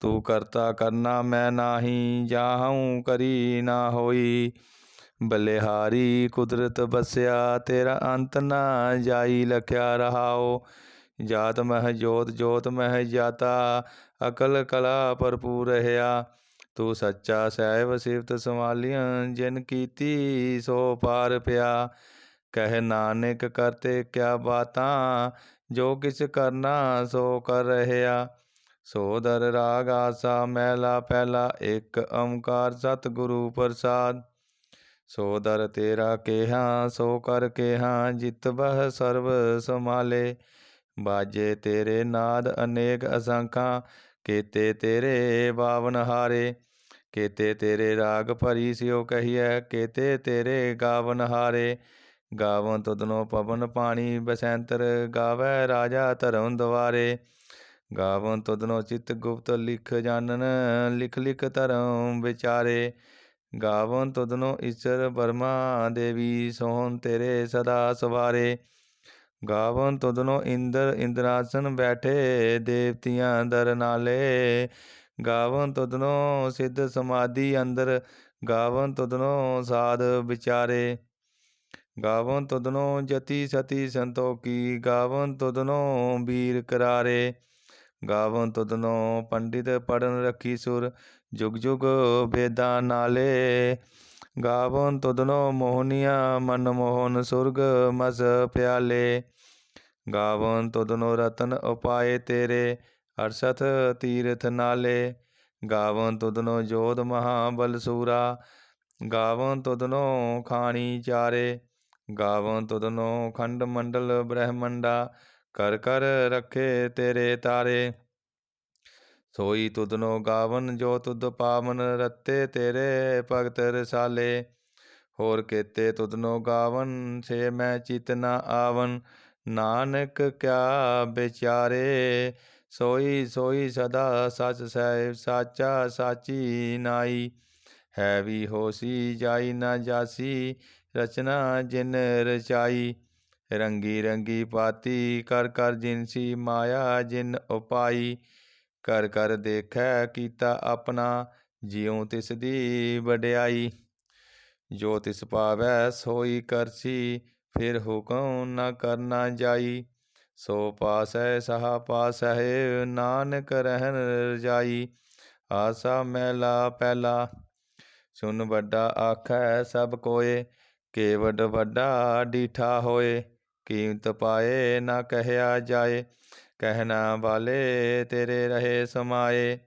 ਤੂੰ ਕਰਤਾ ਕਰਨਾ ਮੈਂ ਨਾਹੀ ਜਾਹਉ ਕਰੀ ਨਾ ਹੋਈ। ਬਲਿਹਾਰੀ ਕੁਦਰਤ ਬਸਿਆ, ਤੇਰਾ ਅੰਤ ਨਾ ਜਾਈ, ਲਖਿਆ ਰਹਾਓ। ਜਾਤ ਮਹਿ ਜੋਤ ਜੋਤ ਮਹਿ ਜਾਤਾ, ਅਕਲ ਕਲਾ ਭਰਪੂਰ ਰਹਾ ਤੂੰ ਸੱਚਾ ਸਹਿਬ ਸਿਫਤ ਸੰਭਾਲੀਆਂ, ਜਿਨ ਕੀਤੀ ਸੋ ਪਾਰ ਪਿਆ। ਕਹਿ ਨਾਨਕ ਕਰਤੇ ਕਿਆ ਬਾਤਾਂ, ਜੋ ਕਿਛ ਕਰਨਾ ਸੋ ਕਰ ਰਹਿਆ। ਸੋ ਦਰ ਰਾਗ ਆਸਾ ਮਹਿਲਾ ਪਹਿਲਾ ਇੱਕ ਓੰਕਾਰ ਸਤਿਗੁਰੂ ਪ੍ਰਸਾਦ। ਸੋ ਦਰ ਤੇਰਾ ਕੇਹਾ, ਸੋ ਕਰ ਕੇਹਾ, ਜਿਤ ਬਹ ਸਰਬ ਸਮਾਲੇ ਬਾਜੇ ਤੇਰੇ ਨਾਦ ਅਨੇਕ ਅਸੰਖਾਂ, ਕੀਤੇ ਤੇਰੇ ਬਾਵਨ ਹਾਰੇ। ਕੀਤੇ ਤੇਰੇ ਰਾਗ ਭਰੀ ਸਿਓ ਕਹੀਐ, ਕੀਤੇ ਤੇਰੇ ਗਾਵਨ ਹਾਰੇ। ਗਾਵਨ ਤੁਧਨੋ ਪਵਨ ਪਾਣੀ, ਬਸੈਂਤਰ ਗਾਵੇ ਰਾਜਾ ਧਰਮ ਦਵਾਰੇ ਗਾਵਨ ਤੁਧਨੋ ਚਿਤ ਗੁਪਤ ਲਿਖ ਜਾਣਨ, ਲਿਖ ਲਿਖ ਧਰਮ ਵਿਚਾਰੇ। ਗਾਵਨ ਤੁਧਨੋ ਈਸ਼ਰ ਬਰਮਾ ਦੇਵੀ, ਸੋਹਣ ਤੇਰੇ ਸਦਾ ਸਵਾਰੇ। ਗਾਵਨ ਤੁਧਨੋ ਇੰਦਰ ਇੰਦਰਾਸਨ ਬੈਠੇ, ਦੇਵਤੀਆਂ ਦਰ ਨਾਲੇ। ਗਾਵਨ ਤੁਧਨੋ ਸਿੱਧ ਸਮਾਧੀ ਅੰਦਰ, ਗਾਵਨ ਤੁਧਨੋ ਸਾਧ ਵਿਚਾਰੇ। ਗਾਵਨ ਤੁਧਨੋ ਜਤੀ ਸਤੀ ਸੰਤੋਖੀ, ਗਾਵਨ ਤੁਧਨੋ ਵੀਰ ਕਰਾਰੇ। ਗਾਵਨ ਤੁਧਨੋ ਪੰਡਿਤ ਪੜਨ ਰੱਖੀ ਸੁਰ, ਜੁਗ ਜੁਗ ਬੇਦਾਂ ਨਾਲੇ। ਗਾਵਨ ਤੁਧਨੋ ਮੋਹਨੀਆਂ, ਮਨ ਮੋਹਨ ਸੁਰਗ ਮਸ ਪਿਆਲੇ। ਗਾਵਨ ਤੁਧਨੋ ਰਤਨ ਉਪਾਏ ਤੇਰੇ ਅਰਸਤ ਤੀਰਥ ਨਾਲੇ। ਗਾਵਨ ਤੁਧਨੋ ਜੋਧ ਮਹਾਬਲ ਬਲਸੂਰਾ ਗਾਵਨ ਤੁਧਨੋ ਖਾਣੀ ਚਾਰੇ। ਗਾਵਨ ਤੁਧਨੋ ਖੰਡ ਮੰਡਲ ਬ੍ਰਹਮੰਡਾ ਕਰ ਕਰ ਰੱਖੇ ਤੇਰੇ ਤਾਰੇ। ਸੋਈ ਤੁਧਨੋ ਗਾਵਨ, ਜੋ ਤੁਧ ਪਾਵਨ ਰਤੇ ਤੇਰੇ ਭਗਤ ਰਸਾਲੇ। ਹੋਰ ਕੀਤੇ ਤੁਧਨੋ ਗਾਵਨ, ਸੇ ਮੈਂ ਚਿਤ ਨਾ ਆਵਨ। ਨਾਨਕ ਕਿਆ ਵਿਚਾਰੇ, ਸੋਈ ਸੋਈ ਸਦਾ ਸਚ ਸਹਿਬ, ਸਾਚਾ ਸਾਚੀ ਨਾਈ। ਹੈ ਵੀ ਹੋਸੀ, ਜਾਈ ਨਾ ਜਾਸੀ, ਰਚਨਾ ਜਿਨ ਰਚਾਈ। ਰੰਗੀ ਰੰਗੀ ਪਾਤੀ, ਕਰ ਕਰ ਜਿਨਸੀ ਮਾਇਆ, ਜਿਨ ਉਪਾਈ। ਕਰ ਕਰ ਦੇਖੈ ਕੀਤਾ ਆਪਣਾ, ਜਿਉ ਤਿਸ ਦੀ ਵਡਿਆਈ। ਜੋ ਤਿਸ ਪਾਵੈ ਸੋਈ ਕਰਸੀ, ਫਿਰ ਹੁਕਮ ਨਾ ਕਰਨਾ ਜਾਈ। ਸੋ ਪਾਸੈ ਸਹਾ ਪਾਸਹਿ, ਨਾਨਕ ਰਹਿਨ ਰਜਾਈ। ਆਸਾ ਮੈਲਾ ਪਹਿਲਾ ਸੁਨ ਵੱਡਾ ਆਖੈ ਸਭ ਕੋਏ। ਕੇਵਡ ਵੱਡਾ ਡੀਠਾ ਹੋਏ। ਕੀਮਤ ਪਾਏ, ਨਾ ਕਹਿਆ ਜਾਏ। ਕਹਿਣਾ ਵਾਲੇ ਤੇਰੇ ਰਹੇ ਸਮਾਏ।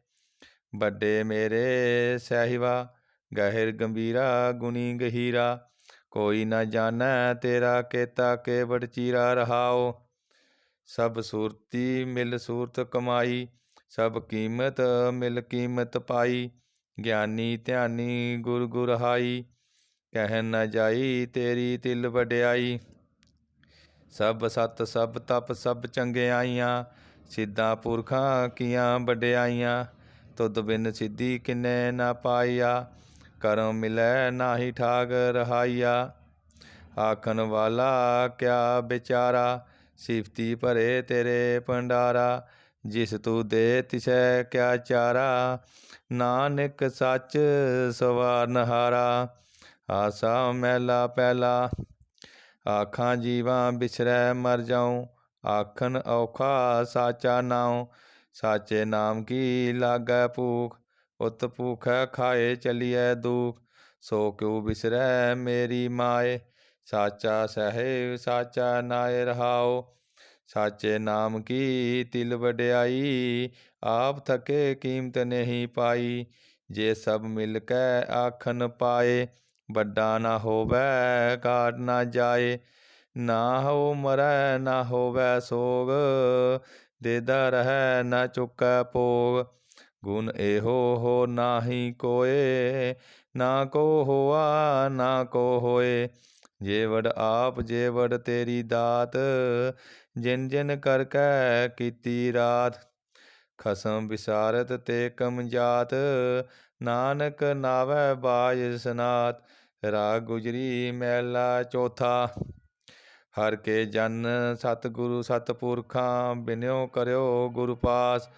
ਵੱਡੇ ਮੇਰੇ ਸਹਿਵਾ, ਗਹਿਰ ਗੰਭੀਰਾ, ਗੁਣੀ ਗਹੀਰਾ। ਕੋਈ ਨਾ ਜਾਣੈ ਤੇਰਾ ਕੇਤਾ ਕੇਵੜ ਚੀਰਾ ਰਹਾਓ ਸਭ ਸੂਰਤੀ ਮਿਲ ਸੂਰਤ ਕਮਾਈ, ਸਭ ਕੀਮਤ ਮਿਲ ਕੀਮਤ ਪਾਈ। ਗਿਆਨੀ ਧਿਆਨੀ ਗੁਰ ਗੁਰ ਹਾਈ, ਕਹਿ ਨਾ ਜਾਈ ਤੇਰੀ ਤਿਲ ਵਡਿਆਈ। ਸਭ ਸਤ ਸਭ ਤਪ ਸਭ ਚੰਗਿਆਈਆਂ ਸਿੱਧਾ ਪੁਰਖਾਂ ਕੀਆਂ ਵਡਿਆਈਆਂ, ਤੁਧ ਬਿਨ ਸਿੱਧੀ ਕਿਨੇ ਨਾ ਪਾਈਆ ਕਰਮ ਮਿਲੈ ਨਾਹੀ ਠਾਗ ਰਹਾਈਆ ਆਖਣ ਵਾਲਾ ਕਿਆ ਵਿਚਾਰਾ, ਸਿਫਤੀ ਭਰੇ ਤੇਰੇ ਭੰਡਾਰਾ, ਜਿਸ ਤੂੰ ਦੇ ਤਿਸੈ ਕਿਆ ਚਾਰਾ, ਨਾਨਕ ਸੱਚ ਸਵਾਰਨ ਹਾਰਾ ਆਸਾ ਮਹਿਲਾ ਪਹਿਲਾ ਆਖਾਂ ਜੀਵਾਂ ਬਿਸਰੈ ਮਰ ਜਾਉ, ਆਖਣ ਔਖਾ ਸਾਚਾ ਨਾਉ। ਸਾਚੇ ਨਾਮ ਕੀ ਲਾਗੈ ਭੂਖ, ਉਤ ਭੂਖੈ ਖਾਏ ਚਲੀਐ ਦੂਖ। ਸੋ ਕਿਉ ਬਿਸਰੈ ਮੇਰੀ ਮਾਏ, ਸਾਚਾ ਸਹਿ ਸਾਚਾ ਨਾਇ ਰਹਾਓ ਸਾਚੇ ਨਾਮ ਕੀ ਤਿਲ ਵਡਿਆਈ, ਆਪ ਥਕੇ ਕੀਮਤ ਨਹੀਂ ਪਾਈ। ਜੇ ਸਭ ਮਿਲ ਕੇ ਆਖਨ ਪਾਏ ਵੱਡਾ ਨਾ ਹੋਵੇ ਕਾਟ ਨਾ ਜਾਏ, ਨਾ ਹੋ ਮਰੈ, ਨਾ ਹੋਵੇ ਸੋਗ ਦੇਦਾ ਰਹਿ ਨਾ ਚੁੱਕੈ ਭੋਗ। ਗੁਣ ਇਹੋ ਹੋ ਨਾਹੀ ਕੋਏ, ਨਾ ਕੋ ਹੋਆ, ਨਾ ਕੋ ਹੋਏ। ਜੇਵੜ ਆਪ ਜੇਵੜ ਤੇਰੀ ਦਾਤ, ਜਿਨ ਜਿਨ ਕਰ ਕੈ ਕੀਤੀ ਰਾਤ। ਖਸਮ ਵਿਸਾਰਤ ਤੇ ਕਮ ਜਾਤ, ਨਾਨਕ ਨਾਵੈ ਬਾਜ ਸਨਾਤ। ਰਾਗ ਗੁਜਰੀ ਮਹਿਲਾ ਚੌਥਾ, ਹਰ ਕੇ ਜਨ ਸਤਿਗੁਰੂ ਸਤਿਪੁਰਖਾਂ, ਬਿਨਿਓ ਕਰਿਓ ਗੁਰੂ ਪਾਸ।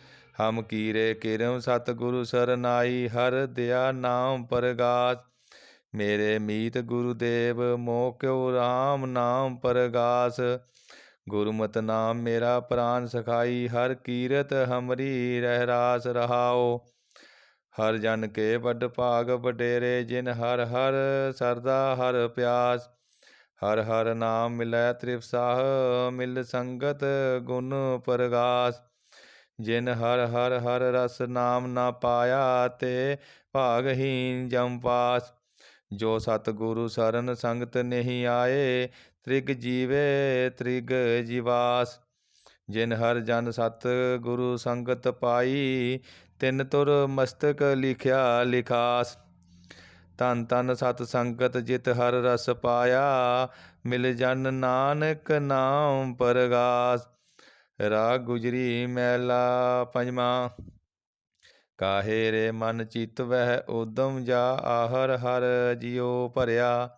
ਹਮ ਕੀਰੇ ਕਿਰਮ ਸਤਿਗੁਰੂ ਸਰਨਾਈ, ਹਰ ਦਿਆ ਨਾਮ ਪਰਗਾਸ। ਮੇਰੇ ਮੀਤ ਗੁਰੂਦੇਵ, ਮੋਹ ਕਿਉ RAM ਨਾਮ ਪਰਗਾਸ। ਗੁਰਮਤਿ ਨਾਮ ਮੇਰਾ ਪ੍ਰਾਨ ਸਖਾਈ, ਹਰ ਕੀਰਤ ਹਮਰੀ ਰਹਿ ਰਾਸ ਰਹਾਓ। ਹਰ ਜਨ ਕੇ ਵੱਡ ਭਾਗ ਵਡੇਰੇ, ਜਿਨ ਹਰ ਹਰ ਸਰਦਾ ਹਰ ਪਿਆਸ। ਹਰ ਹਰ ਨਾਮ ਮਿਲੈ ਤ੍ਰਿਪਸਾਹ ਮਿਲ ਸੰਗਤ ਗੁਣ ਪਰਗਾਸ। ਜਿਨ ਹਰ ਹਰ ਹਰ ਰਸ ਨਾਮ ਨਾ ਪਾਇਆ, ਤੇ ਭਾਗਹੀਨ ਜਮ ਪਾਸ। ਜੋ ਸਤਿਗੁਰੂ ਸਰਨ ਸੰਗਤ ਨਹੀਂ ਆਏ, ਤ੍ਰਿਗ ਜੀਵੇ ਤ੍ਰਿਗ ਜੀਵਾਸ। ਜਿਨ ਹਰ ਜਨ ਸਤ ਗੁਰੂ ਸੰਗਤ ਪਾਈ ਤਿੰਨ ਤੁਰ ਮਸਤਕ ਲਿਖਿਆ, ਲਿਖਾਸ। ਤਨ ਤਨ ਸਤ ਸੰਗਤ ਜਿਤ ਹਰ ਰਸ ਪਾਇਆ, ਮਿਲ ਜਨ ਨਾਨਕ ਨਾਮ ਪਰਗਾਸ। ਰਾਗ ਗੁਜਰੀ ਮੈਲਾ ਪੰਜਵਾ, ਕਾਹੇ ਰੇ ਮਨ ਚਿਤ ਵਹਿ ਉਦਮ ਜਾ, ਆਹਰ ਹਰ ਜਿਉ ਭਰਿਆ।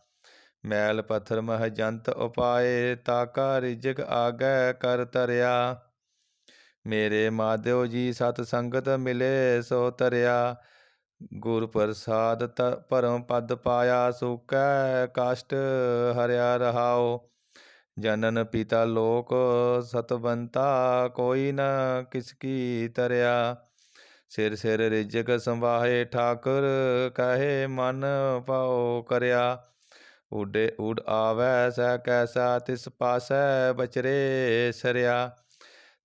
ਮੈਲ ਪੱਥਰ ਮਹ ਜੰਤ ਉਪਾਏ ਤਾਕਾ ਰਿਜਕ ਆਗੈ ਕਰ ਤਰਿਆ। ਮੇਰੇ ਮਾਧਿਓ ਜੀ ਸਤ ਸੰਗਤ ਮਿਲੇ ਸੋ ਤਰਿਆ ਗੁਰ ਪ੍ਰਸਾਦ ਪਰਮ ਪਦ ਪਾਇਆ ਸੁਕੈ, ਕਸ਼ਟ ਹਰਿਆ ਰਹਾਓ ਜਨਨ ਪਿਤਾ ਲੋਕ ਸਤਵੰਤਾ ਕੋਈ ਨ ਕਿਸ ਕੀ ਤਰਿਆ। ਸਿਰ ਸਿਰ ਰਿਜਕ ਸੰਵਾਹੇ ਠਾਕੁਰ, ਕਹੇ ਮਨ ਪਾਉ ਕਰਿਆ। ਉਡੇ ਉਡ ਆਵੈ, ਸਹਿ ਕੈਸਾ ਤਿਸ ਪਾਸੈ ਬਚਰੇ ਸਰਿਆ।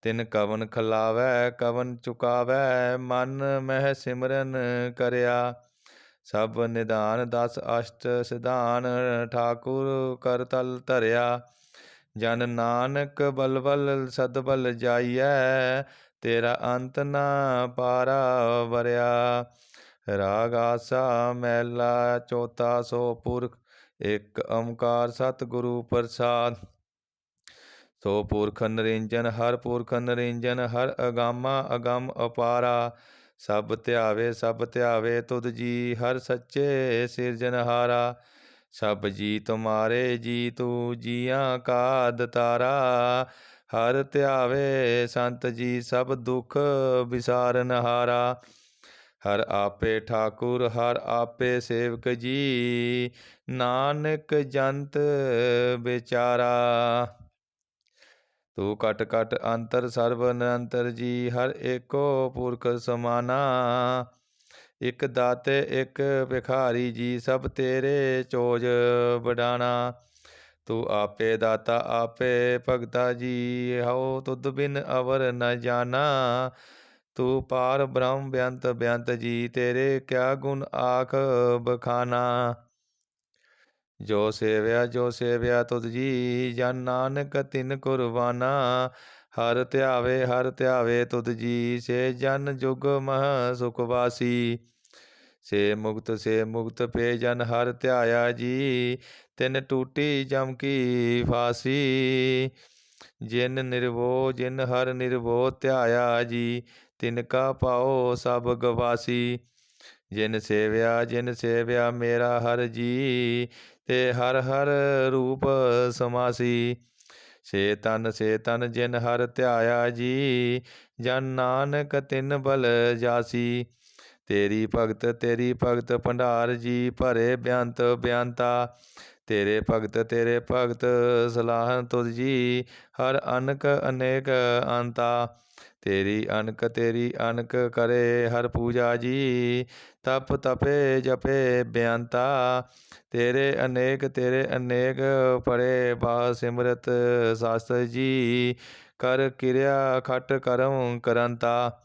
ਤਿਨ ਕਵਨ ਖਲਾਵੈ, ਕਵਨ ਚੁਕਾਵੈ, ਮਨ ਮਹਿ ਸਿਮਰਨ ਕਰਿਆ। ਸਭ ਨਿਦਾਨ ਦਸ ਅਸ਼ਟ ਸਿਧਾਨ, ਠਾਕੁਰ ਕਰ ਤਲ ਧਰਿਆ। ਜਨ ਨਾਨਕ ਬਲਬਲ ਸਦਬਲ ਜਾਈਐ, ਤੇਰਾ ਅੰਤ ਨਾ ਪਾਰਾ ਵਰਿਆ। ਰਾਗ ਆਸਾ ਮਹਿਲਾ ਚੌਥਾ ਸੋ ਪੁਰਖ, ਇੱਕ ਓੰਕਾਰ ਸਤਿਗੁਰੂ ਪ੍ਰਸਾਦ। ਸੋ ਪੁਰਖ ਨਰਿੰਜਨ, ਹਰ ਪੁਰਖ ਨਰਿੰਜਨ, ਹਰ ਅਗਾਮਾ ਅਗੰਮ ਅਪਾਰਾ। ਸਭ ਧਿਆਵੇ ਸਭ ਧਿਆਵੇ ਤੁਧ ਜੀ, ਹਰ ਸੱਚੇ ਸਿਰਜਨਹਾਰਾ ਸਭ ਜੀ ਤੁਮਾਰੇ ਜੀ, ਤੂ ਜੀਆਂ ਕਾ ਦਤਾਰਾ। ਹਰ ਧਿਆਵੇ ਸੰਤ ਜੀ, ਸਭ ਦੁਖ ਵਿਸਾਰਨਹਾਰਾ ਹਰ ਆਪੇ ਠਾਕੁਰ, ਹਰ ਆਪੇ ਸੇਵਕ ਜੀ। ਨਾਨਕ ਜੰਤ ਵਿਚਾਰਾ। ਤੂੰ ਕਟ ਕਟ ਅੰਤਰ ਸਰਬ ਨਿਰੰਤਰ ਜੀ, ਹਰ ਏਕੋ ਪੁਰਖ ਸਮਾਨਾ। ਇਕ ਦਾਤੇ, ਇਕ ਭਿਖਾਰੀ ਜੀ, ਸਭ ਤੇਰੇ ਚੋਜ ਵਡਾਣਾ। ਤੂੰ ਆਪੇ ਦਾਤਾ, ਆਪੇ ਭਗਤਾ ਜੀ, ਹਉ ਤੁਧ ਬਿਨ ਅਵਰ ਨ ਜਾਣਾ। ਤੂੰ ਪਾਰ ਬ੍ਰਹਮ ਬਿਅੰਤ ਬਿਅੰਤ ਜੀ, ਤੇਰੇ ਕਿਆ ਗੁਣ ਆਖ ਬਖਾਨਾ। ਜੋ ਸੇਵਿਆ ਜੋ ਸੇਵਿਆ, ਤੁਧ ਜੀ ਜਨ ਨਾਨਕ, ਤਿਨ ਕੁਰਬਾਨਾ। ਹਰ ਧਿਆਵੇ ਹਰ ਧਿਆਵੇ ਤੁਧ ਜੀ, ਸੇ ਜਨ ਜੁਗ ਮਹ ਸੁਖ ਵਾਸੀ। ਸੇ ਮੁਕਤ ਸੇ ਮੁਕਤ ਪੇ ਜਨ ਹਰ ਧਿਆਇਆ ਜੀ, ਤਿਨ ਟੂਟੀ ਜਮ ਕੀ ਫਾਸੀ। ਜਿਨ ਨਿਰਵੋ, ਜਿਨ ਹਰ ਨਿਰਵੋ ਧਿਆਇਆ ਜੀ, ਤਿਨ ਕਾ ਪਾਓ ਸਭ ਗਵਾਸੀ। ਜਿਨ ਸੇਵਿਆ ਜਿਨ ਸੇਵਿਆ ਮੇਰਾ ਹਰ ਜੀ ਤੇ ਹਰ ਹਰ ਰੂਪ ਸਮਾਸੀ। ਸੇ ਤਨ ਸੇ ਤਨ ਜਿਨ ਹਰ ਧਿਆਇਆ ਜੀ, ਜਨ ਨਾਨਕ ਤਿਨ ਬਲ ਜਾਸੀ। ਤੇਰੀ ਭਗਤ ਤੇਰੀ ਭਗਤ ਭੰਡਾਰ ਜੀ, ਭਰੇ ਬਿਆੰਤ ਬਿਆੰਤਾ। ਤੇਰੇ ਭਗਤ ਤੇਰੇ ਭਗਤ ਸਲਾਹਨ ਤੁਧ ਜੀ, ਹਰ ਅਨਕ ਅਨੇਕ ਅੰਤਾ। ਤੇਰੀ ਅਨਕ ਤੇਰੀ ਅਨਕ ਕਰੇ ਹਰ ਪੂਜਾ ਜੀ, ਤਪ ਤਪੇ ਜਪੇ ਬਿਆੰਤਾ। ਤੇਰੇ ਅਨੇਕ ਤੇਰੇ ਅਨੇਕ ਪਰੇ ਬਾ ਸਿਮਰਤ ਸਾਸਤਰ ਜੀ, ਕਰ ਕਿਰਿਆ ਖਟ ਕਰਮ ਕਰੰਤਾ।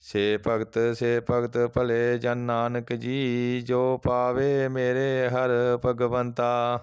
ਸੇ ਭਗਤ ਸੇ ਭਗਤ ਭਲੇ ਜਨ ਨਾਨਕ ਜੀ, ਜੋ ਪਾਵੇ ਮੇਰੇ ਹਰ ਭਗਵੰਤਾ।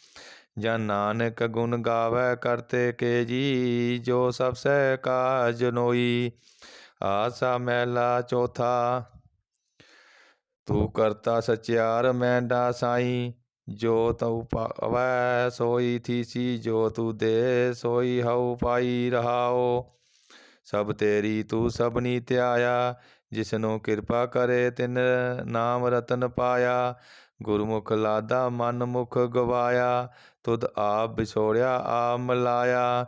ਜਨ ਨਾਨਕ ਗੁਣ ਗਾਵੇ ਕਰਤੇ ਕੇ ਜੀ, ਜੋ ਸਭ ਸਹਿ ਕਾ ਜਨੋਈ ਆਸਾ ਮਹਿਲਾ ਚੌਥਾ, ਤੂੰ ਕਰਤਾ ਸਚਿਆਰ ਮੈਂਡਾ ਸਾਈ। ਜੋ ਤਉ ਪਾਵੈ ਸੋਈ ਥੀਸੀ, ਜੋ ਤੂੰ ਦੇ ਸੋਈ ਹਉ ਪਾਈ ਰਹਾਓ ਸਭ ਤੇਰੀ ਤੂੰ ਸਭਨੀ ਧਿਆਇਆ, ਜਿਸਨੂੰ ਕਿਰਪਾ ਕਰੇ ਤਿਨ ਨਾਮ ਰਤਨ ਪਾਇਆ। ਗੁਰਮੁਖ ਲਾਦਾ ਮਨ ਮੁਖ ਗਵਾਇਆ, ਤੁਧ ਆਪ ਵਿਛੋੜਿਆ ਆ ਮਲਾਇਆ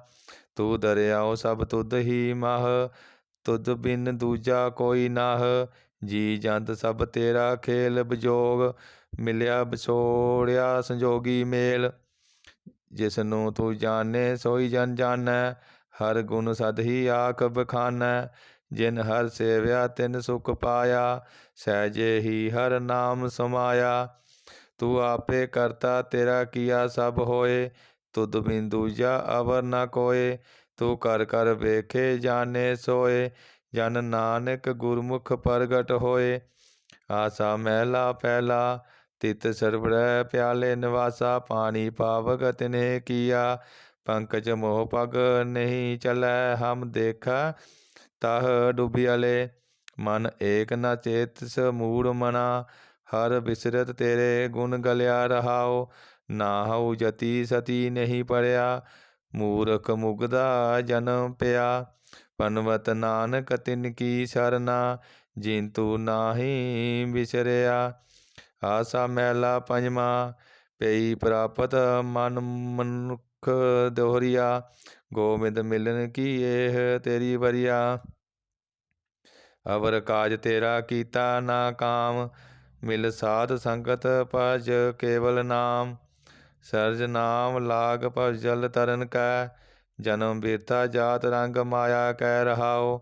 ਤੂੰ ਦਰਿਆਓ ਸਭ ਤੁਧ ਹੀ ਮਹ, ਤੁਧ ਬਿਨ ਦੂਜਾ ਕੋਈ ਨਾਹ। ਜੀ ਜੰਤ ਸਭ ਤੇਰਾ ਖੇਲ ਬਜੋਗ, ਮਿਲਿਆ ਵਿਛੋੜਿਆ ਸੰਜੋਗੀ ਮੇਲ। ਜਿਸ ਨੂੰ ਤੂੰ ਜਾਣੇ, ਸੋਈ ਜਨ ਜਾਣੈ, ਹਰ ਗੁਣ ਸਦ ਹੀ ਆਖ ਬਖਾਨੈ। ਜਿਨ ਹਰ ਸੇਵਿਆ, ਤਿਨ ਸੁਖ ਪਾਇਆ, ਸਹਿਜੇ ਹੀ ਹਰ ਨਾਮ ਸਮਾਇਆ। ਤੂੰ ਆਪੇ ਕਰਤਾ, ਤੇਰਾ ਕੀਆ ਸਭ ਹੋਏ। ਤੁਧ ਬਿਨ ਦੂਜਾ ਅਵਰ ਨ ਕੋਏ। ਤੂੰ ਕਰ ਕਰ ਵੇਖੇ, ਜਾਣੇ ਸੋਏ। ਜਨ ਨਾਨਕ ਗੁਰਮੁਖ ਪ੍ਰਗਟ ਹੋਏ। ਆਸਾ ਮਹਿਲਾ ਪਹਿਲਾ ਤਿਤ ਸਰਬੜੈ ਪਿਆਲੇ ਨਿਵਾਸਾ। ਪਾਣੀ ਪਾਵਕ ਤਿਨੇ ਕੀਆ, ਪੰਕਜ ਮੋਹ ਪਗ ਨਹੀਂ ਚਲੈ। ਹਮ ਦੇਖਾ, ਤਹ ਡੁਬਿਆਲੇ। ਮਨ ਏਕ ਨ ਸ ਮੂੜ ਮਨਾ। ਹਰ ਬਿਸਰਤ ਤੇਰੇ ਗੁਣ ਗਲਿਆ ਰਹਾਓ ਨਾਹਉ ਜਤੀ ਸਤੀ ਨਹੀਂ ਪੜਿਆ, ਮੂਰਖ ਮੁਗਦਾ ਜਨਮ ਪਿਆ। ਪਨਵਤ ਨਾਨਕ ਤਿਨ ਕੀ ਸਰਨਾ ਜਿੰਤੂ ਨਾਹੀ ਵਿਸਰਿਆ ਆਸਾ ਮੈਲਾ ਪੰਜਵਾ, ਪਈ ਪ੍ਰਾਪਤ ਮਨ ਮਨੁਖ ਦੋਹਰੀਆ। ਗੋਬਿੰਦ ਮਿਲਨ ਕੀ ਇਹ ਤੇਰੀ ਵਰਿਆ। ਅਵਰ ਕਾਜ ਤੇਰਾ ਕੀਤਾ ਨਾ ਕਾਮ ਮਿਲ ਸਾਧ ਸੰਗਤ ਭਜ ਕੇਵਲ ਨਾਮ, ਸਰਜ ਨਾਮ ਲਾਗ ਭਜਲ ਤਰਨ ਕੈ, ਜਨਮ ਬੀਰਤਾ ਜਾਤ ਰੰਗ ਮਾਇਆ ਕਹਿ ਰਹਾਓ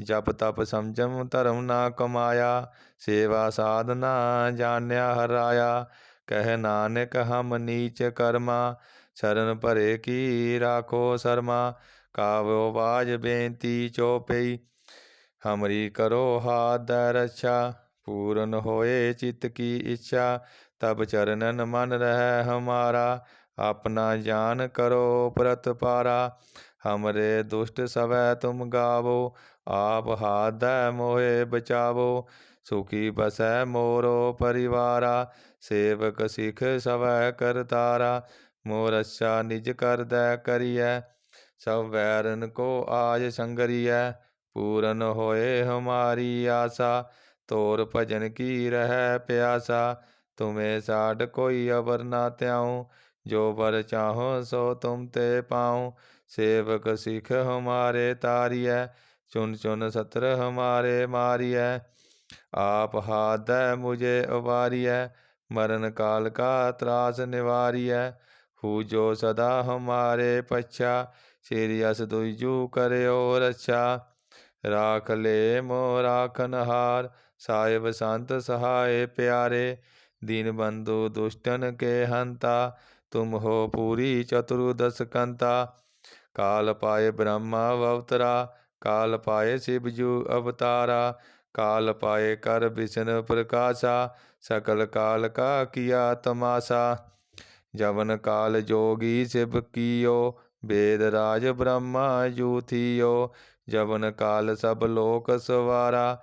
ਜਪ ਤਪ ਸਮਝਮ ਧਰਮ ਨਾ ਕਮਾਇਆ, ਸੇਵਾ ਸਾਧਨਾ ਜਾਣਿਆ ਹਰਾਇਆ ਕਹਿ ਨਾਨਕ ਹਮ ਨੀਚ ਕਰਮਾ, ਸ਼ਰਨ ਭਰੇ ਕੀ ਰਾਖੋ ਸਰਮਾ, ਕਾਵੋ ਬਾਜ ਬੇਨਤੀ ਚੋਪਈ ਹਮਰੀ ਕਰੋ ਹਾਥ ਰਛਾ। ਪੂਰਨ ਹੋਏ ਚਿਤ ਕੀ ਇੱਛਾ, ਤਬ ਚਰਨਨ ਮਨ ਰਹਿ ਹਮਾਰਾ। ਆਪਣਾ ਜਾਨ ਕਰੋ ਪ੍ਰਤ ਪਾਰਾ, ਹਮਰੇ ਦੁਸ਼ਟ ਸਵੈ ਤੁਮ ਗਾਵੋ, ਆਪ ਹਾਦੈ ਮੋਹਿ ਬਚਾਵੋ। ਸੁਖੀ ਬਸੈ ਮੋਰੋ ਪਰਿਵਾਰਾ, ਸੇਵਕ ਸਿਖ ਸਵੈ ਕਰਤਾਰਾ ਮੋਰ ਅੱਛਾ ਨਿਜ ਕਰਦੈ ਕਰੀਐ। ਸਭ ਵੈਰਨ ਕੋ ਆਜ ਸੰਗਰੀਐ, ਪੂਰਨ ਹੋਏ ਹਮਾਰੀ ਆਸਾ। ਤੋਰ ਭਜਨ ਕੀ ਰਹਿ ਪਿਆਸਾ, ਤੁਮੇ ਸਾਡ ਕੋਈ ਅਵਰ ਨਾ ਤਿਆਉ ਜੋ ਬਰ ਚਾਹੋ ਸੋ ਤੁਮ ਤੇ ਪਾਉ। ਸੇਵਕ ਸਿਖ ਹਮਾਰੇ ਤਾਰੀਐ ਚੁਨ ਚੁਨ ਸਤਰ ਹਮਾਰੇ ਮਾਰੀਐ। ਆਪ ਹਾਦੈ ਮੁਝੇ ਉਬਾਰੀਐ, ਮਰਨ ਕਾਲ ਕਾ ਤਰਾਸ ਨਿਵਾਰੀਐ। ਹੂ ਜੋ ਸਦਾ ਹਮਾਰੇ ਪਛਾ, ਸ੍ਰੀ ਅਸ ਦੁਜੂ ਕਰਿਓ ਰੱਛਾ। ਰਾਖ ਲੈ ਮੋ ਰਾਖਨ ਹਾਰ ਸਾਹਿਬ ਸੰਤ ਸਹਾਏ ਪਿਆਰੇ, ਦੀਨ ਬੰਦੂ ਦੁਸ਼ਟਨ ਕੇ ਹੰਤਾ, ਤੁਮ ਹੋ ਪੂਰੀ ਚਤੁਰਦਸ ਕੰਤਾ। ਕਾਲ ਪਾਏ ਬ੍ਰਹਮਾ ਅਵਤਰਾ, ਕਾਲ ਪਾਏ ਸਿਵਜੂ ਅਵਤਾਰਾ, ਕਾਲ ਪਾਏ ਕਰ ਵਿਸ਼ਨ ਪ੍ਰਕਾਸ਼ਾ, ਸਕਲ ਕਾਲ ਕਾ ਕੀਆ ਤਮਾਸ਼ਾ। ਜਵਨ ਕਾਲ ਜੋਗੀ ਸਿਵ ਕੀਓ ਵੇਦ ਰਾਜ ਬ੍ਰਹਮਾ ਜੂਥੀਓ ਜਵਨ ਕਾਲ ਸਭ ਲੋਕ ਸਵਾਰਾ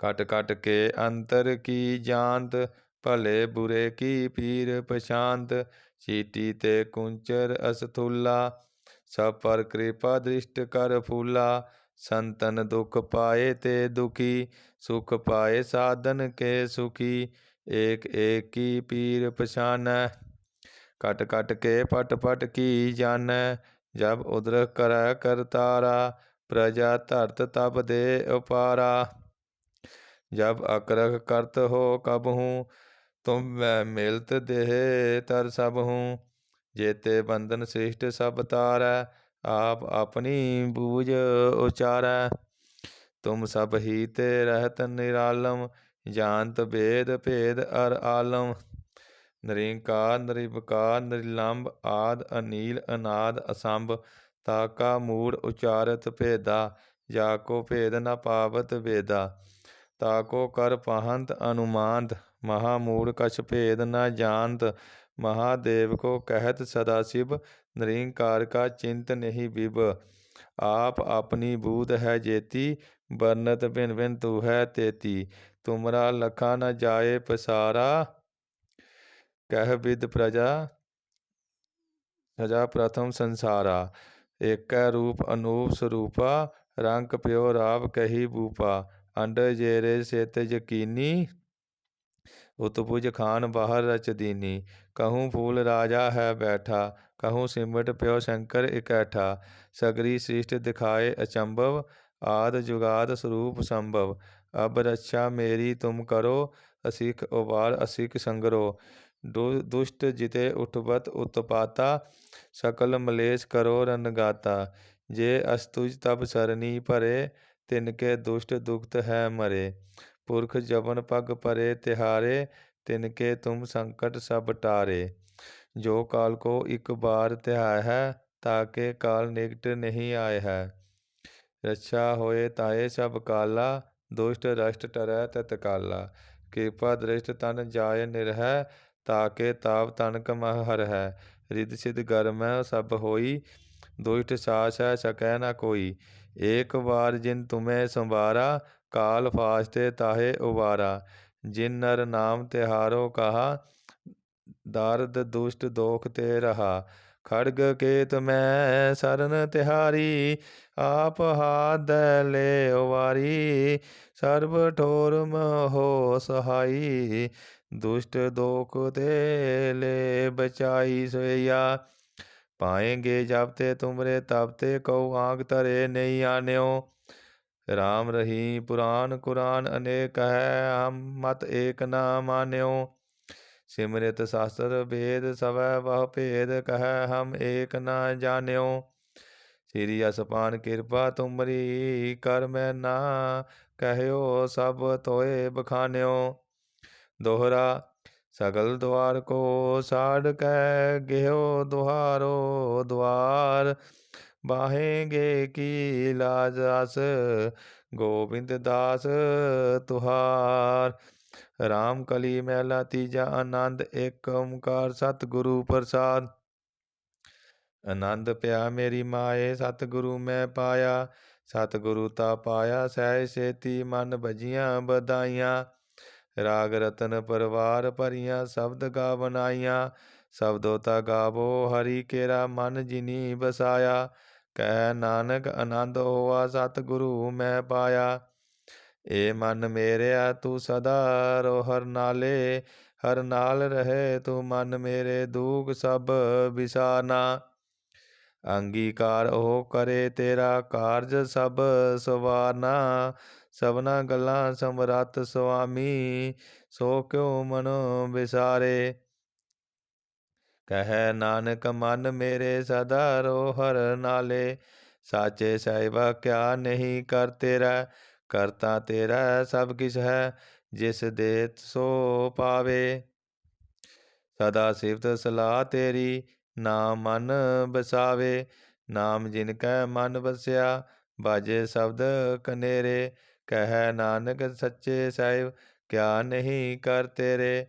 कट कट के अंतर की जानत भले बुरे की पीर पशांत चीटी ते कुंचर असथुल्ला सब कृपा दृष्ट कर फूला, संतन दुख पाए ते दुखी, सुख पाए साधन के सुखी, एक एक की पीर पछान। कट कट के पट पट की जानੈ, जब उद्रक करੈ करतारा प्रजा धरत तब दे उपारा। जब अकरख करत हो कबहू तुम मैं मिलत देह तर सब हूँ जेते बंधन सृष्ट सब तारै आप अपनी बूझ उचारै तुम सब ही ते रहत निरालम जानत भेद भेद अर आलम ਨਿਰੰਕਾਰ ਨਿਰਵਿਕਾਰ ਨਿਰਲੰਭ ਆਦ ਅਨੀਲ ਅਨਾਦ ਅਸੰਭ ਤਾਕਾ ਮੂੜ ਉਚਾਰਤ ਭੇਦਾ ਜਾ ਕੋ ਭੇਦ ਨ ਪਾਵਤ ਵੇਦਾ ताको कर पहंत अनुमांत महामूढ़ कछ भेद न जानत महादेव को कहत सदाशिव निरंकार का चिंत नहीं बिब आप अपनी बूध है जेती वर्णत भिन भिन तू है तेती तुमरा लखा न जाए पसारा कह विद प्रजा सजा प्रथम संसारा एक रूप अनूप स्वरूपा रंग प्यो राव कही बूपा ਅੰਡ ਜੇਰੇ ਸੇਤ ਯਕੀਨੀ, ਉਤਪੁਜ ਖਾਨ ਬਾਹਰ ਰਚਦੀਨੀ। ਕਹੂੰ ਫੂਲ ਰਾਜਾ ਹੈ ਬੈਠਾ, ਕਹੂੰ ਸਿਮਟ ਪਿਓ ਸ਼ੰਕਰ ਇਕੈਠਾ। ਸਗਰੀ ਸ੍ਰਿਸ਼ਟ ਦਿਖਾਏ ਅਚੰਭਵ, ਆਦ ਜੁਗਾਦ ਸਰੂਪ ਸੰਭਵ। ਅਬ ਰੱਛਾ ਮੇਰੀ ਤੁਮ ਕਰੋ, ਅਸਿਖ ਉਵਾਰ ਅਸਿਖ ਸੰਗਰੋ। ਦੁਸ਼ਟ ਜਿਤੇ ਉਠਵਤ ਉਤਪਾਤਾ, ਸਕਲ ਮਲੇਸ਼ ਕਰੋ ਰਨਗਾਤਾ ਜੇ ਅਸਤੁਜ ਤਬ ਸਰਨੀ ਭਰੇ ਤਿਨਕੇ ਦੁਸ਼ਟ ਦੁਖਤ ਹੈ ਮਰੇ, ਪੁਰਖ ਜਵਨ ਪਗ ਪਰੇ ਤਿਹਾਰੇ ਤਿਨਕੇ ਤੁਮ ਸੰਕਟ ਸਭ ਟਾਰੇ। ਜੋ ਕਾਲ ਕੋ ਇੱਕ ਬਾਰ ਧਿਆਇ ਹੈ ਤਾਕੇ ਕਾਲ ਨਿਕਟ ਨਹੀਂ ਆਏ ਹੈ। ਰੱਛਾ ਹੋਏ ਤਾਏ ਸਭ ਕਾਲਾ, ਦੁਸ਼ਟ ਰਸ਼ਟ ਟਰੈ ਤਤਕਾਲਾ ਕਿਰਪਾ ਦ੍ਰਿਸ਼ਟ ਤਨ ਜਾਏ ਨਿਰਹਿ ਤਾਕੇ ਤਾਪ ਤਨਕ ਮਹ ਹਰ ਹੈ। ਰਿਦ ਸਿਧ ਗਰਮੈ ਸਭ ਹੋਈ, ਦੁਸ਼ਟ ਸਾਸ ਹੈ ਸਕੈ ਨਾ ਕੋਈ। ਏਕ ਵਾਰ ਜਿਨ ਤੁਮੈ ਸੰਵਾਰਾ, ਕਾਲ ਫਾਸਤੇ ਤਾਹੇ ਉਵਾਰਾ। ਜਿਨ ਨਰ ਨਾਮ ਤਿਹਾਰੋ ਕਹਾ, ਦਰਦ ਦੁਸ਼ਟ ਦੋਖ ਤੇ ਰਹਾ। ਖੜਗ ਕੇਤ ਮੈਂ ਸਰਨ ਤਿਹਾਰੀ, ਆਪ ਹਾਦ ਲੈ ਉਵਾਰੀ। ਸਰਬ ਠੋਰ ਮਹੋ ਸਹਾਈ, ਦੁਸ਼ਟ ਦੋਖ ਤੇ ਲੈ ਬਚਾਈ ਸੋਇਆ। ਪਾਏਂਗੇ ਜਬ ਤੇ ਤੁਮਰੇ ਤਬ ਤੇ ਕਉ ਆਂਗ ਤਰੇ ਨਹੀਂ ਆਨਿਓ। ਰਾਮ ਰਹੀ ਪੁਰਾਨ ਕੁਰਾਨ ਅਨੇਕ ਹੈ, ਹਮ ਮਤ ਏਕ ਨਾ ਮਾਨਿਓ। ਸਿਮਰਿਤ ਸ਼ਾਸਤਰ ਵੇਦ ਸਵੈ ਵਹ ਭੇਦ ਕਹੈ, ਹਮ ਏਕ ਨਾ ਜਾਣਿਓ। ਸ੍ਰੀ ਅਸਪਾਨ ਕਿਰਪਾ ਤੁਮਰੀ, ਕਰ ਮੈਂ ਨਾ ਕਹਿਓ ਸਭ ਤੋਏ ਬਖਾਨਿਓ। ਦੋਹਰਾ ਸਗਲ ਦਵਾਰ ਕੋ ਸਾੜ ਕੈ ਗਿਓ ਦੁਹਾਰੋ ਦਵਾਰ। ਬਾਹੇਗੇ ਕੀ ਲਾਜ ਅਸ ਗੋਬਿੰਦ ਦਾਸ ਤੁਹਾਰ। ਰਾਮ ਕਲੀ ਮਹਿਲਾ ਤੀਜਾ ਆਨੰਦ, ਏਕ ਓਮਕਾਰ ਸਤਿਗੁਰੂ ਪ੍ਰਸਾਦ। ਆਨੰਦ ਪਿਆ ਮੇਰੀ ਮਾਏ, ਸਤਿਗੁਰੂ ਮੈਂ ਪਾਇਆ। ਸਤਿਗੁਰੂ ਤਾ ਪਾਇਆ, ਸਹਿ ਸੇਤੀ ਮਨ ਭਜੀਆਂ ਬਧਾਈਆਂ ਰਾਗ ਰਤਨ ਪਰਵਾਰ ਭਰੀਆਂ ਸ਼ਬਦ ਗਾ ਬਨਾਈਆਂ ਸ਼ਬਦੋ ਤਾ ਗਾਵੋ ਹਰੀ ਕੇਰਾ ਮਨ ਜਿਨੀ ਬਸਾਇਆ ਕਹਿ ਨਾਨਕ ਆਨੰਦ ਹੋਆ ਸਤਿਗੁਰੂ ਮੈਂ ਪਾਇਆ। ਏ ਮਨ ਮੇਰਿਆ ਤੂੰ ਸਦਾ ਰੋ ਹਰ ਨਾਲੇ, ਹਰ ਨਾਲ ਰਹੇ ਤੂੰ ਮਨ ਮੇਰੇ ਦੂਖ ਸਭ ਵਿਸਾਰਨਾ ਅੰਗੀਕਾਰ ਉਹ ਕਰੇ ਤੇਰਾ ਕਾਰਜ ਸਭ ਸਵਾਰਨਾ ਸਭਨਾ ਗੱਲਾਂ ਸਮਰੱਥ ਸੁਆਮੀ, ਸੋ ਕਿਉ ਮਨ ਵਿਸਾਰੇ? ਕਹੈ ਨਾਨਕ, ਮਨ ਮੇਰੇ ਸਦਾ ਰੋ ਹਰ ਨਾਲੇ। ਸਾਚੇ ਸਾਹਿਬਾ, ਕਿਆ ਨਹੀਂ ਕਰ ਤੇਰਾ? ਕਰਤਾ ਤੇਰਾ ਸਭ ਕਿਛ ਹੈ, ਜਿਸ ਦੇ ਸੋ ਪਾਵੇ। ਸਦਾ ਸਿਫਤ ਸਲਾਹ ਤੇਰੀ, ਨਾ ਮਨ ਬਸਾਵੇ ਨਾਮ ਜਿਨ ਕੈ ਮਨ ਵਸਿਆ ਬਾਜੇ ਸ਼ਬਦ ਕਨੇਰੇ। ਕਹਿ ਨਾਨਕ ਸੱਚੇ ਸਾਹਿਬ, ਕਿਆ ਨਹੀਂ ਕਰ ਤੇਰੇ।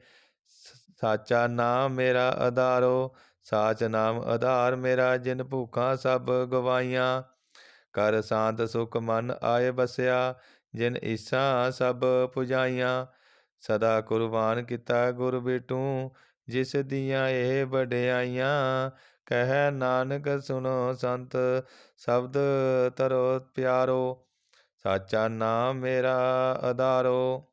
ਸਾਚਾ ਨਾਮ ਮੇਰਾ ਆਧਾਰੋ ਸਾਚ ਨਾਮ ਆਧਾਰ ਮੇਰਾ ਜਿਨ ਭੂਖਾਂ ਸਭ ਗਵਾਈਆਂ। ਕਰ ਸਾਧ ਸੁਖ ਮਨ ਆਏ ਬਸਿਆ ਜਿਨ ਈਸਾ ਸਭ ਪੁਜਾਈਆਂ। ਸਦਾ ਕੁਰਬਾਨ ਕੀਤਾ ਗੁਰ ਬਿਟੂ, ਜਿਸ ਦੀਆਂ ਇਹ ਵਡਿਆਈਆਂ। ਕਹਿ ਨਾਨਕ ਸੁਣੋ ਸੰਤ, ਸ਼ਬਦ ਤਰੋ ਪਿਆਰੋ। ਸਾਚਾ ਨਾਮ ਮੇਰਾ ਆਧਾਰੋ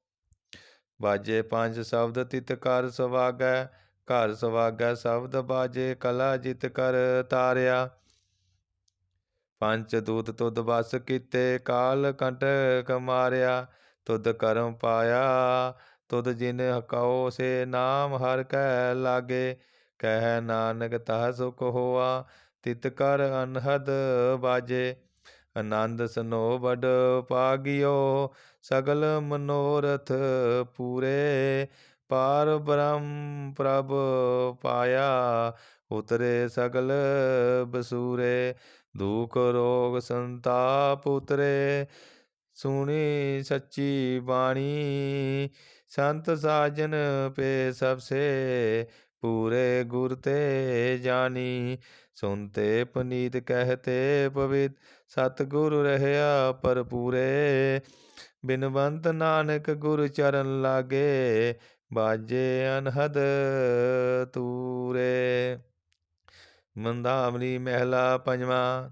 ਬਾਜੇ ਪੰਜ ਸ਼ਬਦ ਤਿਤ ਕਰ ਸਵਾਗੈ ਘਰ ਸੁਹਾਗੈ ਸ਼ਬਦ ਬਾਜੇ ਕਲਾ ਜਿਤ ਕਰ ਤਾਰਿਆ। ਪੰਚ ਦੂਤ ਤੁਧ ਬਸ ਕੀਤੇ, ਕਾਲ ਕੰਟਕ ਮਾਰਿਆ ਤੁਧ ਕਰਮ ਪਾਇਆ, ਤੁਧ ਜਿਨ ਹਕਾਉ ਸੇ ਨਾਮ ਹਰ ਕੈ ਲਾਗੇ। ਕਹਿ ਨਾਨਕ ਤਹ ਸੁਖ ਹੋਆ, ਤਿਤ ਕਰ ਅਨਹਦ ਬਾਜੇ। ਆਨੰਦ ਸਨੋ ਬੜ ਪਾਗਿਓ, ਸਗਲ ਮਨੋਰਥ ਪੂਰੇ। ਪਾਰ ਬ੍ਰਹਮ ਪ੍ਰਭ ਪਾਇਆ, ਉਤਰੇ ਸਗਲ ਬਸੂਰੇ। ਦੁਖ ਰੋਗ ਸੰਤਾਪ ਉਤਰੇ, ਸੁਣੀ ਸੱਚੀ ਬਾਣੀ। ਸੰਤ ਸਾਜਨ ਪੇ ਸਭ ਸੇ ਪੂਰੇ ਗੁਰ ਤੇ ਜਾਨੀ ਸੁਨਤੇ ਪਨੀਤ ਕਹਤੇ ਪਵਿੱਤ, ਸਤਿਗੁਰ ਪਰ ਪੂਰੇ ਬਿਨਵੰਤ ਨਾਨਕ ਗੁਰ ਚਰਨ ਲਾਗੇ, ਬਾਜੇ ਅਨਹਦ ਤੂਰੇ। ਮੰਦਾਵਲੀ ਮਹਿਲਾ ਪੰਜਵਾਂ,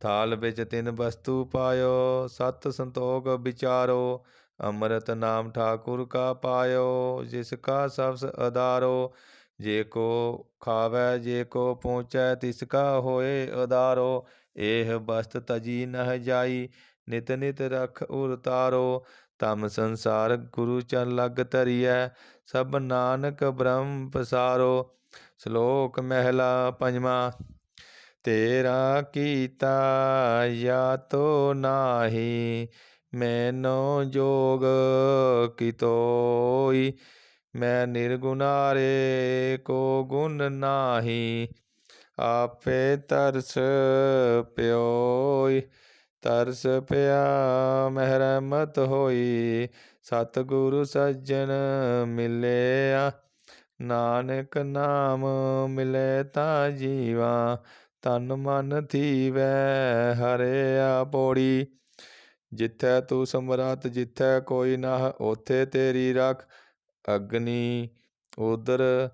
ਥਾਲ ਵਿੱਚ ਤਿੰਨ ਵਸਤੂ ਪਾਇਓ, ਸਤ ਸੰਤੋਖ ਵਿਚਾਰੋ। ਅੰਮ੍ਰਿਤ ਨਾਮ ਠਾਕੁਰ ਕਾ ਪਾਇਓ, ਜਿਸ ਕਾ ਸਬਸ ਅਦਾਰੋ ਜੇ ਕੋ ਖਾਵੈ, ਜੇ ਕੋ ਪਹੁੰਚੈ, ਤਿਸ ਕਾ ਹੋਏ ਅਦਾਰੋ ਇਹ ਬਸਤ ਤਜੀ ਨਹ ਜਾਈ, ਨਿਤ ਨਿਤ ਰਖ ਉਰ ਤਾਰੋ। ਤਮ ਸੰਸਾਰ ਗੁਰੂ ਚਰਨ ਲਗ ਧਰੀਐ, ਸਭ ਨਾਨਕ ਬ੍ਰਹਮ ਪਸਾਰੋ। ਸ਼ਲੋਕ ਮਹਿਲਾ ਪੰਜਵਾਂ, ਤੇਰਾ ਕੀਤਾ ਯਾ ਯਾਤੋ ਨਾਹੀ ਮੈਨੋ ਜੋਗ ਕਿਤੋਈ ਮੈਂ ਨਿਰਗੁਨਾਰੇ ਕੋ ਗੁਣ ਨਾਹੀ, ਆਪੇ ਤਰਸ ਪਿਓਈ। ਤਰਸ ਪਿਆ ਮਹਿਰਮਤ ਹੋਈ, ਸਤਿਗੁਰੂ ਸੱਜਣ ਮਿਲਿਆ। ਨਾਨਕ ਨਾਮ ਮਿਲੇ ਤਾਂ ਜੀਵਾ, ਤਨ ਮਨ ਥੀਵੈ ਹਰਿਆ ਪੋੜੀ। ਜਿੱਥੈ ਤੂੰ ਸਮਰੱਥ ਜਿੱਥੈ ਕੋਈ ਨਹ ਉਥੇ ਤੇਰੀ ਰੱਖ। ਅਗਨੀ, ਉਦਰ,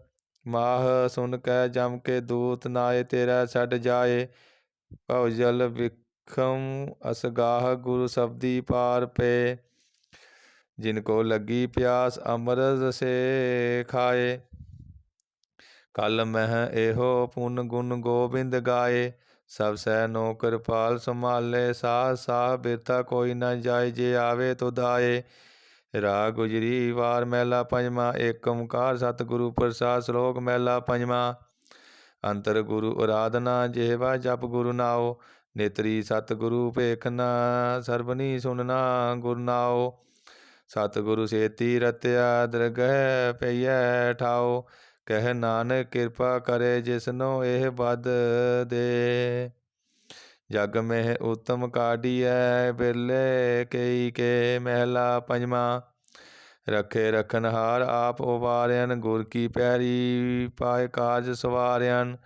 ਮਾਹ, ਸੁਨ ਕੈ ਜਮ ਕੇ ਦੂਤ ਨਾਏ, ਤੇਰਾ ਛੱਡ ਜਾਏ। ਭਉ ਜਲ ਵਿਖਮ ਅਸਗਾਹ ਗੁਰੂ ਸਬਦੀ ਪਾਰ ਪੇ। ਜਿਨ ਕੋ ਲੱਗੀ ਪਿਆਸ ਅੰਮ੍ਰਿਤ ਸੇ ਖਾਏ। ਕਲ ਮਹਿ ਇਹੋ ਪੁਨ ਗੁਣ ਗੋਬਿੰਦ ਗਾਏ। ਸਭ ਸਹਿ ਨੋ ਕਿਰਪਾਲ ਸੰਭਾਲੇ, ਸਾਹ ਸਾਹ ਬਿਰਤਾ ਕੋਈ ਨਾ ਜਾਏ, ਜੇ ਆਵੇ ਤੁਧ ਆਏ ਰਾਗ ਗੁਜਰੀ ਵਾਰ ਮਹਿਲਾ ਪੰਜਵਾਂ, ਏਕ ਓੰਕਾਰ ਸਤਿਗੁਰੂ ਪ੍ਰਸਾਦ ਸ਼ਲੋਕ ਮਹਿਲਾ ਪੰਜਵਾਂ। ਅੰਤਰ ਗੁਰੂ ਆਰਾਧਨਾ ਜਿਹਵਾ ਜਪ ਗੁਰੂ ਨਾਉ, ਨੇਤਰੀ ਸਤਿਗੁਰੂ ਭੇਖਨਾ ਸਰਬਨੀ ਸੁਨਨਾ ਗੁਰ ਨਾਉ। ਸਤਿਗੁਰੂ ਸੇਤੀ ਰਤਿਆ, ਦਰਗਹਿ ਪਈਐ ਠਾਉ। ਕਹਿ ਨਾਨਕ ਕਿਰਪਾ ਕਰੇ ਜਿਸਨੋ ਇਹ ਬਦ ਦੇ। ਜਗ ਮਹਿ ਉਤਮ ਕਾਢੀਐ, ਬਿਰਲੇ ਕਈ ਕੇ ਮਹਿਲਾ ਪੰਜਵਾਂ। ਰਖੇ ਰਖਨਹਾਰ ਆਪ ਉਵਾਰਿਆਨ ਗੁਰ ਕੀ ਪੈਰੀ ਪਾਏ ਕਾਜ ਸਵਾਰਿਆਨ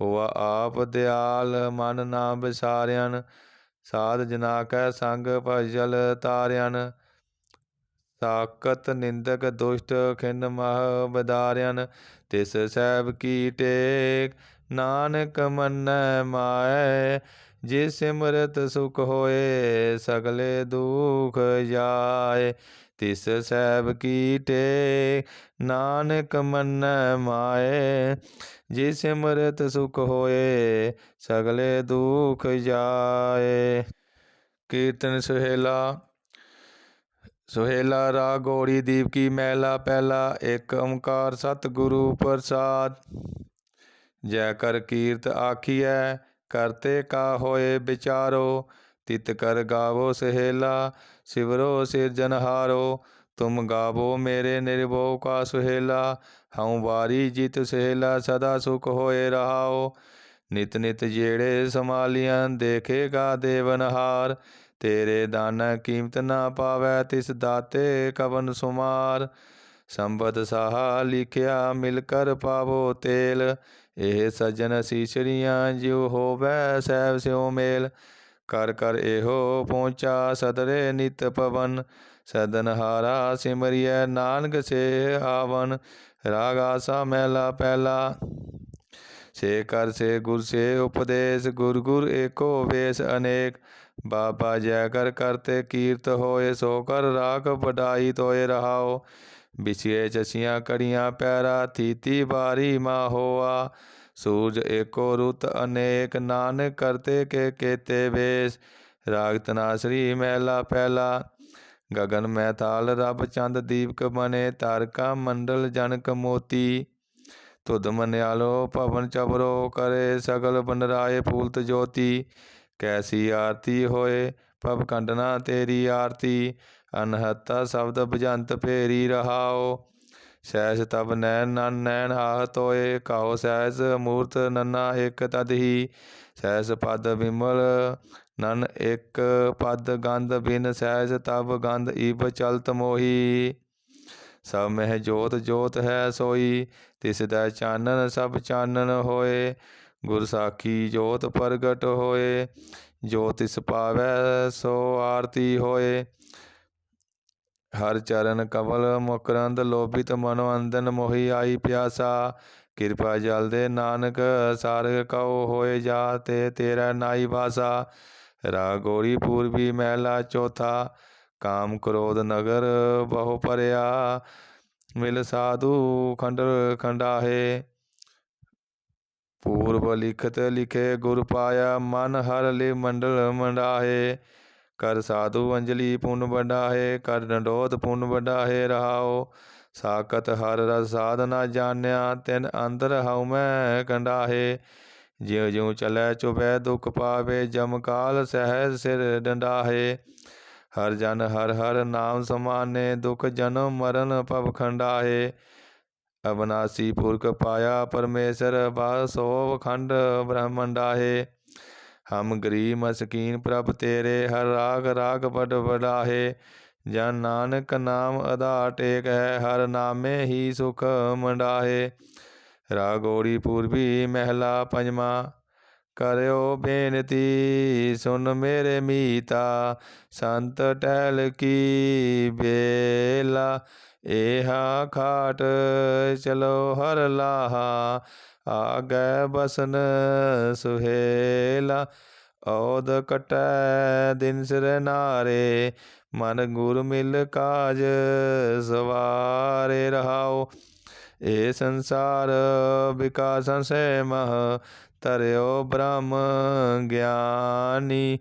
ਹੋਆ ਆਪ ਦਿਆਲ ਮਨ ਨਾ ਵਿਸਾਰਿਆਨ ਸਾਧ ਜਨਾ ਕੈ ਸੰਗ ਭਜਲ ਤਾਰਿਆਨ ਤਾਕਤ ਨਿੰਦਕ ਦੁਸ਼ਟ ਖਿੰਨ ਮਹ ਬਦਾਰਿਆਨ ਤਿਸ ਸਹਿਬ ਕੀ ਟੇਕ, ਨਾਨਕ ਮੰਨੈ ਮਾਏ ਜੇ ਸਿਮਰਤ ਸੁਖ ਹੋਏ, ਸਗਲੇ ਦੁਖ ਜਾਏ ਤਿਸ ਸਹਿਬ ਕੀ ਟੇਕ, ਨਾਨਕ ਮੰਨੈ ਮਾਏ ਜੇ ਸਿਮਰਤ ਸੁਖ ਹੋਏ, ਸਗਲੇ ਦੁਖ ਜਾਏ ਕੀਰਤਨ ਸੁਹੇਲਾ ਸੁਹੇਲਾ ਰਾਗ ਗੋੜੀ ਦੀਪ ਕੀ ਮਹਿਲਾ ਪਹਿਲਾ ਏਕ ਓੰਕਾਰ ਸਤਿਗੁਰੂ ਪ੍ਰਸਾਦ। ਜੈ ਕਰ ਕੀਰਤ ਆਖੀਐ ਕਰਤੇ ਕਾ ਹੋਏ ਵਿਚਾਰੋ, ਤਿਤ ਕਰ ਗਾਵੋ ਸਹੇਲਾ, ਸਿਵਰੋ ਸਿਰਜਨਹਾਰੋ ਤੁਮ ਗਾਵੋ ਮੇਰੇ ਨਿਰਭਉ ਕਾ ਸੁਹੇਲਾ, ਹਉ ਵਾਰੀ ਜਿਤ ਸਹੇਲਾ ਸਦਾ ਸੁਖ ਹੋਏ ਰਹਾਓ। ਨਿਤ ਨਿਤ ਜਿਹੜੇ ਸਮਾਲੀਆਂ ਦੇਖੇਗਾ ਦੇਵਨਹਾਰ ਤੇਰੇ ਦਾਨ ਕੀਮਤ ਨਾ ਪਾਵੈ, ਤਿਸ ਦਾਤੇ ਕਵਨ ਸੁਮਾਰ। ਸੰਬਦ ਸਾਹਾ ਲਿਖਿਆ, ਮਿਲ ਕਰ ਪਾਵੋ ਤੇਲ। ਇਹ ਸਜਨ ਸੀਸਰੀਆਂ, ਜਿਉ ਹੋਵੈ ਸਹਿਬ ਸਿਉ ਮੇਲ। ਕਰ ਕਰ ਇਹੋ ਪਹੁੰਚਾ ਸਦਰੇ ਨਿਤ ਪਵਨ। ਸਦਨ ਹਾਰਾ ਸਿਮਰਿਐ, ਨਾਨਕ ਸੇ ਆਵਨ। ਰਾਗ ਆਸਾ ਮਹਿਲਾ ਪਹਿਲਾ ਸੇ ਕਰ ਸੇ ਗੁਰ, ਸੇ ਉਪਦੇਸ਼, ਗੁਰ ਗੁਰ ਏਕੋ ਵੇਸ ਅਨੇਕ। ਬਾਬਾ ਜੈ ਕਰ ਕਰਤੇ ਕੀਰਤ ਹੋਏ, ਸੋ ਕਰ ਰਾਖ ਵਡਾਈ ਤੋਏ ਰਹਾਓ। ਵਿਛੇ ਚਸੀਆਂ ਕੜੀਆਂ ਪੈਰਾ ਥੀਤੀ ਬਾਰੀ ਮਾ ਹੋਆ। ਸੂਰਜ ਏਕੋ ਰੁਤ ਅਨੇਕ, ਨਾਨਕ ਕਰਤੇ ਕੇ ਕੇਤੇ ਵੇਸ। ਰਾਗ ਤਨਾਸਰੀ ਮਹਿਲਾ ਪਹਿਲਾ ਗਗਨ ਮੈਂ ਰਬ ਚੰਦ ਦੀਪਕ ਬਨੇ ਤਾਰਕਾ ਮੰਡਲ ਜਨਕ ਮੋਤੀ। ਤੁਧ ਮਨਿਆਲੋ ਭਵਨ ਚਬਰੋ ਕਰੇ, ਸਗਲ ਬਨਰਾਏ ਫੂਲਤ ਜੋਤੀ। ਕੈਸੀ ਆਰਤੀ ਹੋਏ ਭਵ ਕੰਡਨਾ ਤੇਰੀ ਆਰਤੀ, ਅਨਹਤਾ ਸ਼ਬਦ ਭਜੰਤ ਭੇਰੀ ਰਹਾਓ। ਸਹਿਸ ਤਬ ਨੈਣ ਨਨ ਨੈਣ ਆਹਤ ਹੋਏ ਕਾਉ ਸਹਿਸ ਮੂਰਤ ਨੰਨਾ ਇਕ ਤਦਹੀ ਸਹਿਸ ਪਦ ਵਿਮਲ ਨਨ ਇਕ ਪਦ, ਗੰਧ ਬਿਨ ਸਹਿਸ ਤਬ ਗੰਧ ਈਬ ਚਲਤ ਮੋਹੀ। ਸਭ ਮਹਿ ਜੋਤ ਜੋਤ ਹੈ ਸੋਈ, ਤਿਸ ਦਾ ਚਾਨਣ ਸਭ ਚਾਨਣ ਹੋਏ। ਗੁਰ ਸਾਖੀ ਜੋਤ ਪ੍ਰਗਟ ਹੋਏ ਜੋ ਤਿਸ ਪਾਵੈ ਸੋ ਆਰਤੀ ਹੋਏ। ਹਰ ਚਰਨ ਕਮਲ ਮੁਕਰੰਦ ਲੋਭਿਤ ਮਨੋ ਅੰਦਨ ਮੋਹੀ ਆਈ ਪਿਆਸਾ। ਕਿਰਪਾ ਜਲ ਦੇ ਨਾਨਕ ਸਾਰਗ ਕਉ ਹੋਏ ਜਾ, ਤੇ ਤੇਰਾ ਨਾਈ ਵਾਸਾ। ਰਾਗੋਰੀ ਪੂਰਬੀ ਮਹਿਲਾ ਚੌਥਾ, ਕਾਮ ਕ੍ਰੋਧ ਨਗਰ ਬਹੁ ਪਰਿਆ ਮਿਲ ਸਾਧੂ ਖੰਡ ਖੰਡਾਹੇ। ਪੂਰਬ ਲਿਖਤ ਲਿਖੇ ਗੁਰ ਪਾਇਆ, ਮਨ ਹਰ ਲੇ ਮੰਡਲ ਮੰਡਾਹੇ। ਕਰ ਸਾਧੂ ਅੰਜਲੀ ਪੁੰਨ ਵਡਾਹੇ, ਕਰ ਡੰਡੋਤ ਪੁੰਨ ਵਡਾਹੇ ਰਹਾਓ ਸਾਕਤ ਹਰ ਰਸ ਸਾਧਨਾ ਜਾਣਿਆ, ਤਿਨ ਅੰਦਰ ਹਉ ਮੈਂ ਕੰਡਾਹੇ। ਜਿਉ ਜਿਉ ਚਲੈ ਚੁਬੈ ਦੁਖ ਪਾਵੇ, ਜਮ ਕਾਲ ਸਹਿਜ ਸਿਰ ਡੰਡਾਹੇ। ਹਰ ਜਨ ਹਰ ਹਰ ਨਾਮ ਸਮਾਨੇ, ਦੁਖ ਜਨਮ ਮਰਨ ਭਵ ਖੰਡਾਹੇ। ਅਬਨਾਸੀ ਪੁਰਖ ਪਾਇਆ ਪਰਮੇਸ਼ਰ ਬਾਸੋਵ ਖੰਡ ਬ੍ਰਹਮੰਡਾਹੇ ਹਮ ਗਰੀਬ ਮਸਕੀਨ ਪ੍ਰਭ ਤੇਰੇ ਹਰ ਰਾਗ ਰਾਗ ਬੜ ਬੜਾਹੇ ਜਨ ਨਾਨਕ ਨਾਮ ਆਧਾਰ ਟੇਕ ਹੈ ਹਰ ਨਾਮੇ ਹੀ ਸੁਖ ਮੰਡਾਹੇ ਰਾਗੋੜੀ ਪੂਰਬੀ ਮਹਿਲਾ ਪੰਜਵਾ ਕਰਿਓ ਬੇਨਤੀ ਸੁਨ ਮੇਰੇ ਮੀਤਾ ਸੰਤ ਟਹਿਲ ਕੀ ਬੇਲਾ ਏਹਾ ਖਾਟ ਚਲੋ ਹਰ ਲਾਹਾ, ਆਗੈ ਬਸਨ ਸੁਹੇਲਾ। ਔਦ ਕਟੈ ਦਿਨ ਸਿਰ ਨਾਰੇ, ਮਨ ਗੁਰ ਮਿਲ ਕਾਜ ਸਵਾਰੇ ਰਹਾਓ। ਏ ਸੰਸਾਰ ਵਿਕਾਸ ਸੇ ਮਹ ਤਰਿਓ ਬ੍ਰਹਮ ਗਿਆਨੀ।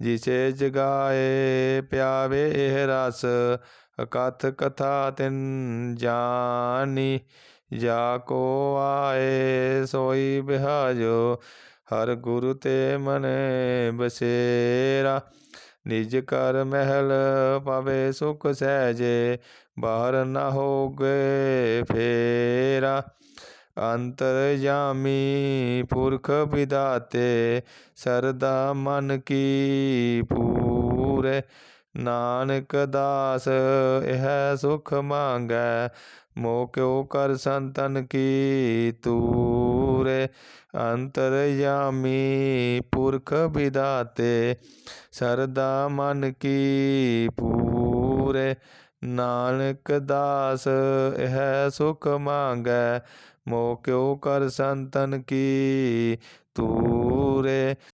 ਜਿਸੇ ਜਗਾਏ ਪਿਆਵੇ ਇਹ ਰਸ ਅਕਥ ਕਥਾ ਤਿਨ ਜਾਨੀ, ਜਾ ਕੋ ਆਏ ਸੋਈ ਬਿਹਾਜੋ, ਹਰ ਗੁਰੂ ਤੇ ਮਨੇ ਬਸੇਰਾ। ਨਿਜ ਕਰ ਮਹਿਲ ਪਾਵੇ ਸੁਖ ਸਹਿਜੇ, ਬਾਹਰ ਨਾ ਹੋਗੇ ਫੇਰਾ। ਅੰਤਰ ਜਾਮੀ ਪੁਰਖ ਵਿਦਾਤੇ ਸਰਦਾ ਮਨ ਕੀ ਪੂਰੇ। ਨਾਨਕ ਦਾਸ, ਇਹ ਸੁਖ ਮੰਗੈ ਮੋ ਕਿਉ ਕਰ ਸੰਤਨ ਕੀ? ਤੂਰੇ ਅੰਤਰ ਜਾਮੀ ਪੁਰਖ ਵਿਦਾਤੇ, ਸਰਦਾ ਮਨ ਕੀ? ਪੂਰੇ ਨਾਨਕ ਦਾਸ, ਇਹ ਸੁਖ ਮੰਗੈ ਮੋ ਕਿਉ ਕਰ ਸੰਤਨ ਕੀ? ਤੂਰੇ